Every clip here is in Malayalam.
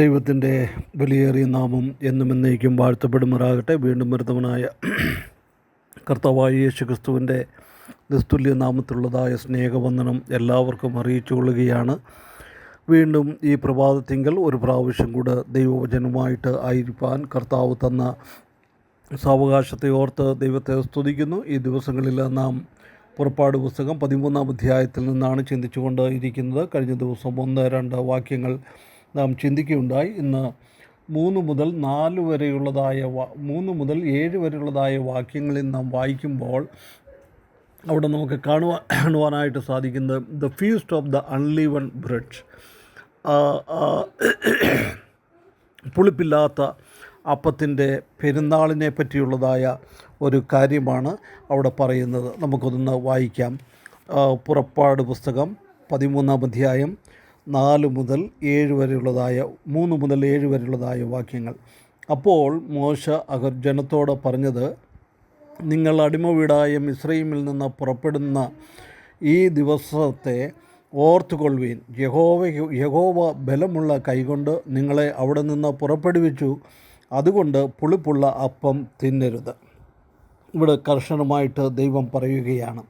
ദൈവത്തിന്റെ വിലയേറിയ നാമം എന്നും എന്നേക്കും വാഴ്ത്തപ്പെടുമാറാകട്ടെ. വീണ്ടും വരുത്തവനായ കർത്താവായ യേശു ക്രിസ്തുവിന്റെ നിസ്തുല്യ നാമത്തിലുള്ളതായ സ്നേഹവന്ദനം എല്ലാവർക്കും അറിയിച്ചു കൊള്ളുകയാണ്. വീണ്ടും ഈ പ്രഭാതത്തിങ്കൽ ഒരു പ്രാവശ്യം കൂടെ ദൈവവചനമായിട്ട് ആയിരിക്കാൻ കർത്താവ് തന്ന സാവകാശത്തെ ഓർത്ത് ദൈവത്തെ സ്തുതിക്കുന്നു. ഈ ദിവസങ്ങളിൽ നാം പുറപ്പാട് പുസ്തകം പതിമൂന്നാം അധ്യായത്തിൽ നിന്നാണ് ചിന്തിച്ചുകൊണ്ട് ഇരിക്കുന്നത്. കഴിഞ്ഞ ദിവസം ഒന്ന് രണ്ട് വാക്യങ്ങൾ നാം ചിന്തിക്കുകയുണ്ടായി. ഇന്ന് മൂന്ന് മുതൽ നാല് വരെയുള്ളതായ മൂന്ന് മുതൽ ഏഴ് വരെയുള്ളതായ വാക്യങ്ങളിൽ നാം വായിക്കുമ്പോൾ അവിടെ നമുക്ക് കാണുവാൻ കാണുവാനായിട്ട് സാധിക്കുന്നത് the feast of the unleavened bread പുളിപ്പില്ലാത്ത അപ്പത്തിന്റെ പെരുന്നാളിനെ പറ്റിയുള്ളതായ ഒരു കാര്യമാണ് അവിടെ പറയുന്നത്. നമുക്കൊന്ന് വായിക്കാം. പുറപ്പാട് പുസ്തകം പതിമൂന്നാം അധ്യായം നാല് മുതൽ ഏഴ് വരെയുള്ളതായ മൂന്ന് മുതൽ ഏഴ് വരെയുള്ളതായ വാക്യങ്ങൾ. അപ്പോൾ മോശ അഗർ ജനത്തോട് പറഞ്ഞത് നിങ്ങൾ അടിമ വീടായ മിശ്രൈമിൽ നിന്ന് പുറപ്പെടുന്ന ഈ ദിവസത്തെ ഓർത്തുകൊള്ളുവീൻ. യഹോവ യഹോവ ബലമുള്ള കൈകൊണ്ട് നിങ്ങളെ അവിടെ നിന്ന് പുറപ്പെടുവിച്ചു. അതുകൊണ്ട് പുളിപ്പുള്ള അപ്പം തിന്നരുത്. ഇവിടെ കർശനമായിട്ട് ദൈവം പറയുകയാണ്.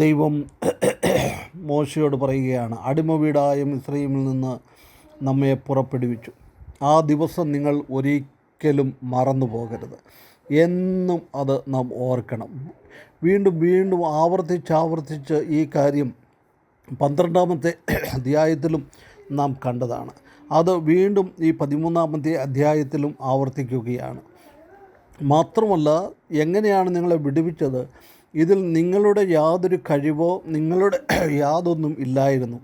ദൈവം മോശയോട് പറയുകയാണ് അടിമ വീടായ മിശ്രീമിൽ നിന്ന് നമ്മെ പുറപ്പെടുവിച്ചു. ആ ദിവസം നിങ്ങൾ ഒരിക്കലും മറന്നു പോകരുത്. എന്നും അത് നാം ഓർക്കണം. വീണ്ടും വീണ്ടും ആവർത്തിച്ചാവർത്തിച്ച് ഈ കാര്യം പന്ത്രണ്ടാമത്തെ അധ്യായത്തിലും നാം കണ്ടതാണ്. അത് വീണ്ടും ഈ പതിമൂന്നാമത്തെ അധ്യായത്തിലും ആവർത്തിക്കുകയാണ്. മാത്രമല്ല എങ്ങനെയാണ് നിങ്ങളെ വിടുവിച്ചത്? ഇതിൽ നിങ്ങളുടെ യാതൊരു കഴിവോ നിങ്ങളുടെ യാതൊന്നും ഇല്ലായിരുന്നു.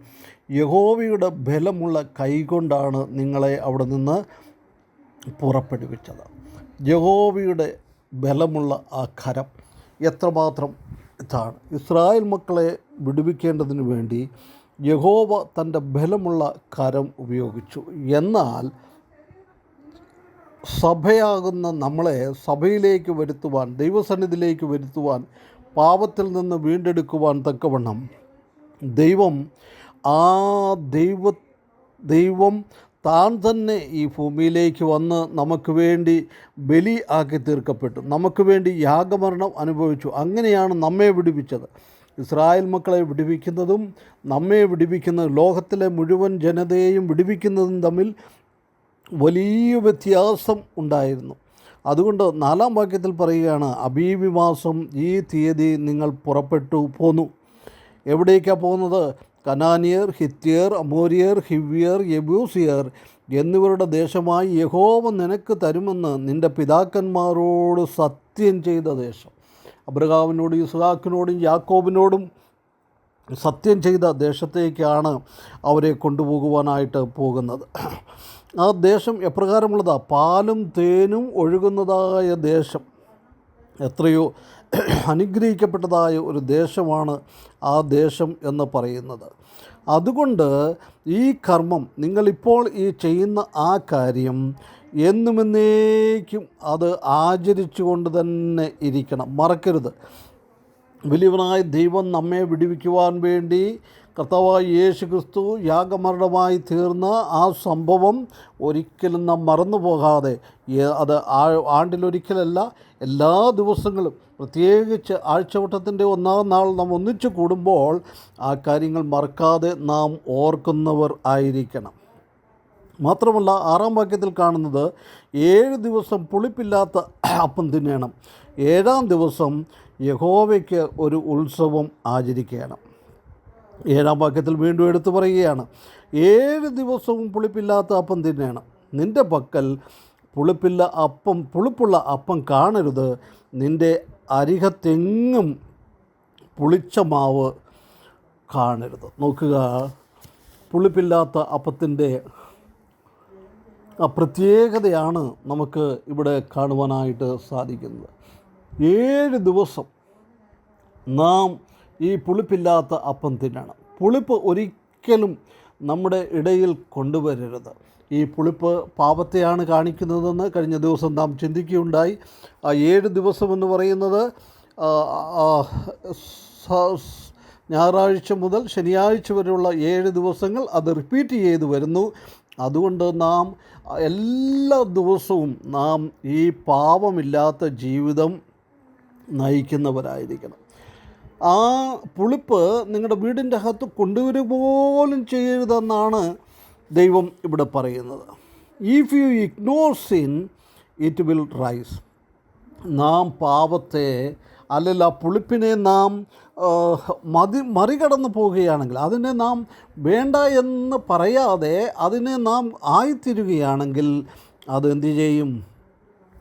യഹോവയുടെ ബലമുള്ള കൈകൊണ്ടാണ് നിങ്ങളെ അവിടെ നിന്ന് പുറപ്പെടുവിച്ചത്. യഹോവയുടെ ബലമുള്ള ആ കരം എത്രമാത്രം ഇതാണ്. ഇസ്രായേൽ മക്കളെ വിടുവിക്കേണ്ടതിന് വേണ്ടി യഹോവ തന്റെ ബലമുള്ള കരം ഉപയോഗിച്ചു. എന്നാൽ സഭയാകുന്ന നമ്മളെ സഭയിലേക്ക് വരുത്തുവാൻ ദൈവസന്നിധിയിലേക്ക് വരുത്തുവാൻ പാപത്തിൽ നിന്ന് വീണ്ടെടുക്കുവാൻ തക്കവണ്ണം. ദൈവം ആ ദൈവ ദൈവം താൻ തന്നെ ഈ ഭൂമിയിലേക്ക് വന്ന് നമുക്ക് വേണ്ടി ബലി ആക്കി തീർക്കപ്പെട്ടു. നമുക്ക് വേണ്ടി യാഗമരണം അനുഭവിച്ചു. അങ്ങനെയാണ് നമ്മെ വിടുവിച്ചത്. ഇസ്രായേൽ മക്കളെ വിടുവിക്കുന്നതും നമ്മെ വിടുവിക്കുന്ന ലോകത്തിലെ മുഴുവൻ ജനതയെയും വിടുവിക്കുന്നതും തമ്മിൽ വലിയ വ്യത്യാസം ഉണ്ടായിരുന്നു. അതുകൊണ്ട് നാലാം വാക്യത്തിൽ പറയുകയാണ് അബീബി ഈ തീയതി നിങ്ങൾ പുറപ്പെട്ടു പോന്നു. എവിടേക്കാണ് പോകുന്നത്? കനാനിയർ ഹിത്യർ അമോരിയർ ഹിവ്യർ യബൂസിയർ എന്നിവരുടെ ദേശമായി യഹോവ നിനക്ക് തരുമെന്ന് നിന്റെ പിതാക്കന്മാരോട് സത്യം ചെയ്ത ദേശം. അബ്രഹാമിനോടും ഇസ്ഹാക്കിനോടും യാക്കോബിനോടും സത്യം ചെയ്ത ദേശത്തേക്കാണ് അവരെ കൊണ്ടുപോകുവാനായിട്ട് പോകുന്നത്. ആ ദേശം എപ്രകാരമുള്ളതാ? പാലും തേനും ഒഴുകുന്നതായ ദേശം. എത്രയോ അനുഗ്രഹിക്കപ്പെട്ടതായ ഒരു ദേശമാണ് ആ ദേശം എന്ന് പറയുന്നത്. അതുകൊണ്ട് ഈ കർമ്മം നിങ്ങളിപ്പോൾ ഈ ചെയ്യുന്ന ആ കാര്യം എന്നുമെന്നേക്കും അത് ആചരിച്ചുകൊണ്ട് തന്നെ ഇരിക്കണം. മറക്കരുത്. വലിയവനായ ദൈവം നമ്മെ വിടുവിക്കുവാൻ വേണ്ടി കർത്താവായ യേശു ക്രിസ്തു യാഗമരണമായി തീർന്ന ആ സംഭവം ഒരിക്കലും നാം മറന്നു പോകാതെ അത് ആണ്ടിലൊരിക്കലല്ല എല്ലാ ദിവസങ്ങളും പ്രത്യേകിച്ച് ആഴ്ചവട്ടത്തിന്റെ ഒന്നാം നാൾ നാം ഒന്നിച്ചു കൂടുമ്പോൾ ആ കാര്യങ്ങൾ മറക്കാതെ നാം ഓർക്കുന്നവർ ആയിരിക്കണം. മാത്രമല്ല ആറാം വാക്യത്തിൽ കാണുന്നത് ഏഴ് ദിവസം പുളിപ്പില്ലാത്ത അപ്പം തിന്നണം. ഏഴാം ദിവസം യഹോവയ്ക്ക് ഒരു ഉത്സവം ആചരിക്കണം. ഏഴാം വാക്യത്തിൽ വീണ്ടും എടുത്തു പറയുകയാണ്. ഏഴ് ദിവസവും പുളിപ്പില്ലാത്ത അപ്പം തിന്നെയാണ് നിന്റെ പക്കൽ പുളിപ്പില്ല അപ്പം പുളിപ്പുള്ള അപ്പം കാണരുത്. നിന്റെ അരികത്തെങ്ങും പുളിച്ച മാവ് കാണരുത്. നോക്കുക. പുളിപ്പില്ലാത്ത അപ്പത്തിന്റെ ആ പ്രത്യേകതയാണ് നമുക്ക് ഇവിടെ കാണുവാനായിട്ട് സാധിക്കുന്നത്. ഏഴ് ദിവസം നാം ഈ പുളിപ്പില്ലാത്ത അപ്പം തിന്നണം. പുളിപ്പ് ഒരിക്കലും നമ്മുടെ ഇടയിൽ കൊണ്ടുവരരുത്. ഈ പുളിപ്പ് പാപത്തെയാണ് കാണിക്കുന്നതെന്ന് കഴിഞ്ഞ ദിവസം നാം ചിന്തിക്കുകയുണ്ടായി. ആ ഏഴ് ദിവസം എന്ന് പറയുന്നത് ഞായറാഴ്ച മുതൽ ശനിയാഴ്ച വരെയുള്ള ഏഴ് ദിവസങ്ങൾ അത് റിപ്പീറ്റ് ചെയ്ത് വരുന്നു. അതുകൊണ്ട് നാം എല്ലാ ദിവസവും നാം ഈ പാപമില്ലാത്ത ജീവിതം നയിക്കുന്നവരായിരിക്കണം. ആ പുളിപ്പ് നിങ്ങളുടെ വീടിന്റെ അകത്ത് കൊണ്ടുവരിക പോലും ചെയ്യരുതെന്നാണ് ദൈവം ഇവിടെ പറയുന്നത്. If you ignore sin it will rise നാം പാപത്തെ അല്ലെങ്കിൽ ആ പുളിപ്പിനെ നാം മതി മറികടന്നു പോവുകയാണെങ്കിൽ അതിനെ നാം വേണ്ട എന്ന് പറയാതെ അതിനെ നാം ആയിത്തീരുകയാണെങ്കിൽ അതെന്ത് ചെയ്യും?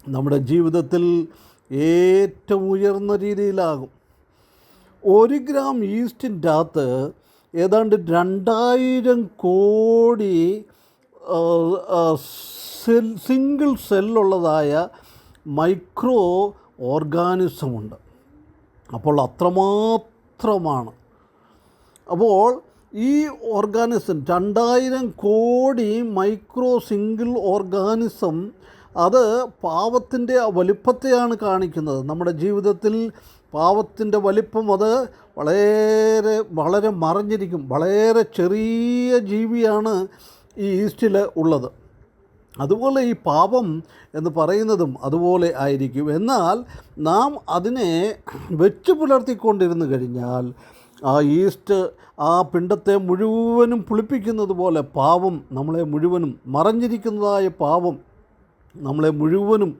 നമ്മുടെ ജീവിതത്തിൽ ഏറ്റവും ഉയർന്ന രീതിയിലാകും. ഒരു ഗ്രാം ഈസ്റ്റിന്റെ അകത്ത് ഏതാണ്ട് രണ്ടായിരം കോടി സെൽ സിംഗിൾ സെല്ലുള്ളതായ മൈക്രോ ഓർഗാനിസമുണ്ട്. അപ്പോൾ അത്രമാത്രമാണ്. അപ്പോൾ ഈ ഓർഗാനിസം രണ്ടായിരം കോടി മൈക്രോ സിംഗിൾ ഓർഗാനിസം അത് പാവത്തിന്റെ വലിപ്പത്തെയാണ് കാണിക്കുന്നത്. നമ്മുടെ ജീവിതത്തിൽ പാവത്തിന്റെ വലിപ്പം അത് വളരെ വളരെ മറിഞ്ഞിരിക്കും. വളരെ ചെറിയ ജീവിയാണ് ഈ ഈസ്റ്റിൽ ഉള്ളത്. അതുപോലെ ഈ പാപം എന്ന് പറയുന്നതും അതുപോലെ ആയിരിക്കും. എന്നാൽ നാം അതിനെ വെച്ച് പുലർത്തിക്കൊണ്ടിരുന്നു കഴിഞ്ഞാൽ ആ ഈസ്റ്റ് ആ പിണ്ടത്തെ മുഴുവനും പുളിപ്പിക്കുന്നത് പോലെ പാവം നമ്മളെ മുഴുവനും മറഞ്ഞിരിക്കുന്നതായ പാവം നമ്മളെ മുഴുവനും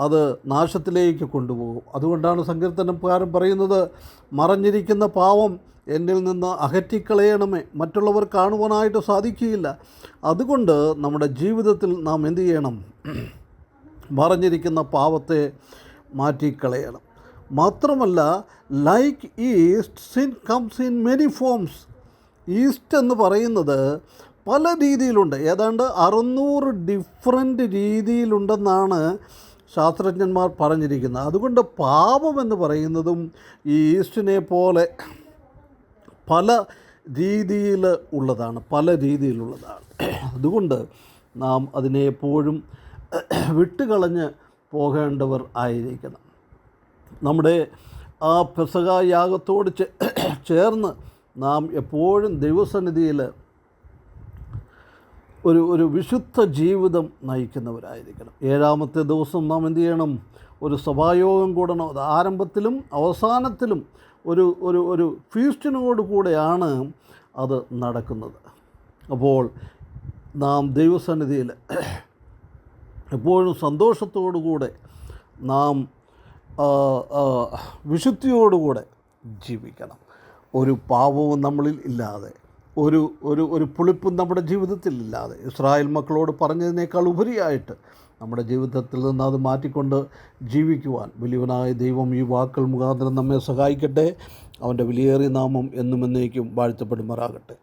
അത് നാശത്തിലേക്ക് കൊണ്ടുപോകും. അതുകൊണ്ടാണ് സങ്കീർത്തനക്കാരൻ പറയുന്നത് മറഞ്ഞിരിക്കുന്ന പാവം എന്നിൽ നിന്ന് അകറ്റിക്കളയണമേ. മറ്റുള്ളവർ കാണുവാനായിട്ട് സാധിക്കുകയില്ല. അതുകൊണ്ട് നമ്മുടെ ജീവിതത്തിൽ നാം എന്തു ചെയ്യണം? മറഞ്ഞിരിക്കുന്ന പാവത്തെ മാറ്റിക്കളയണം. മാത്രമല്ല like yeast sin comes in many forms yeast എന്ന് പറയുന്നത് പല രീതിയിലുണ്ട്. ഏതാണ്ട് അറുന്നൂറ് ഡിഫറെന്റ് രീതിയിലുണ്ടെന്നാണ് ശാസ്ത്രജ്ഞന്മാർ പറഞ്ഞിരിക്കുന്നത് അതുകൊണ്ട് പാപം എന്ന് പറയുന്നതും ഈ ഈസ്റ്റിനെ പോലെ പല രീതിയിൽ ഉള്ളതാണ്. പല രീതിയിലുള്ളതാണ് അതുകൊണ്ട് നാം അതിനെ എപ്പോഴും വിട്ടുകളഞ്ഞ് പോകേണ്ടവർ ആയിരിക്കണം. നമ്മുടെ ആ പെസക യാഗത്തോട് ചേർന്ന് നാം എപ്പോഴും ദൈവസന്നിധിയിൽ ഒരു ഒരു വിശുദ്ധ ജീവിതം നയിക്കുന്നവരായിരിക്കണം. ഏഴാമത്തെ ദിവസം നാം എന്ത് ചെയ്യണം? ഒരു സഭായോഗം കൂടണം. അത് ആരംഭത്തിലും അവസാനത്തിലും ഒരു ഒരു ഒരു ഫീസ്റ്റിനോട് കൂടെയാണ് അത് നടക്കുന്നത്. അപ്പോൾ നാം ദൈവസന്നിധിയിൽ എപ്പോഴും സന്തോഷത്തോടുകൂടെ നാം വിശുദ്ധിയോടുകൂടെ ജീവിക്കണം. ഒരു പാപവും നമ്മളിൽ ഇല്ലാതെ ഒരു ഒരു ഒരു പുളിപ്പും നമ്മുടെ ജീവിതത്തിൽ ഇല്ലാതെ. ഇസ്രായേൽ മക്കളോട് പറഞ്ഞതിനേക്കാൾ ഉപരിയായിട്ട് നമ്മുടെ ജീവിതത്തിൽ നിന്ന് അത് മാറ്റിക്കൊണ്ട് ജീവിക്കുവാൻ വലിയവനായ ദൈവം ഈ വാക്കൾ മുഖാന്തരം നമ്മെ സഹായിക്കട്ടെ. അവന്റെ വിലയേറിയ നാമം എന്നും എന്നേക്കും വാഴ്ത്തപ്പെടുമാറാകട്ടെ.